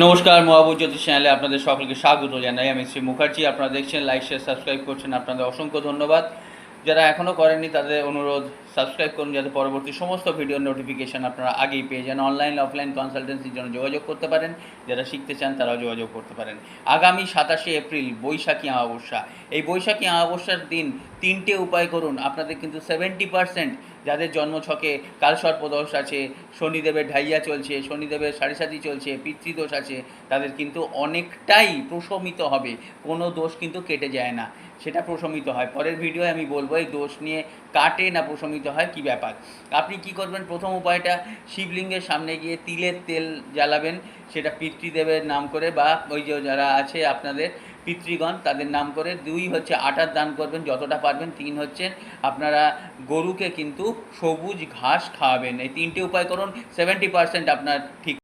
নমস্কার মহাবুর জ্যোতিষ চ্যানেলে আপনাদের সকলকে স্বাগত জানাই। আমি শ্রী মুখার্জি, আপনারা দেখছেন লাইক শেয়ার সাবস্ক্রাইব করছেন। আপনাদের অসংখ্য ধন্যবাদ। যারা এখনও করেননি, তাদের অনুরোধ সাবস্ক্রাইব করুন যাতে পরবর্তী সমস্ত ভিডিওর নোটিফিকেশান আপনারা আগেই পেয়ে যান। অনলাইন অফলাইন কনসালটেন্সির জন্য যোগাযোগ করতে পারেন। যারা শিখতে চান তারাও যোগাযোগ করতে পারেন। আগামী সাতাশে এপ্রিল, বৈশাখী অমাবস্যা। এই বৈশাখী অমাবস্যার দিন তিনটে উপায় করুন। আপনাদের কিন্তু সেভেন্টি পার্সেন্ট যাদের জন্মছকে কালসর্পদোষ আছে, শনিদেবের ঢাইয়া চলছে, শনিদেবের সাড়ে সাতি চলছে, পিতৃদোষ আছে, তাদের কিন্তু অনেকটাই প্রশমিত হবে। কোনো দোষ কিন্তু কেটে যায় না। সেটা প্রশমিত হয়। পরের ভিডিওয়ে আমি বলব, এই দোষ নিয়ে কাটে না প্রশমিত হয়, কি ব্যাপার? আপনি কি করবেন? প্রথম উপায়টা, শিবলিঙ্গের সামনে গিয়ে তিলের তেল জ্বালাবেন, সেটা পিতৃদেবের নাম করে বা ওই যে যারা আছে আপনাদের পিতৃগণ, তাদের নাম করে। দুই হচ্ছে আটার দান করবেন, যতটা পারবেন। তিন হচ্ছে আপনারা গরুকে কিন্তু সবুজ ঘাস খাওয়াবেন। এই তিনটে উপায় করুন সেভেন্টি পার্সেন্ট আপনার ঠিক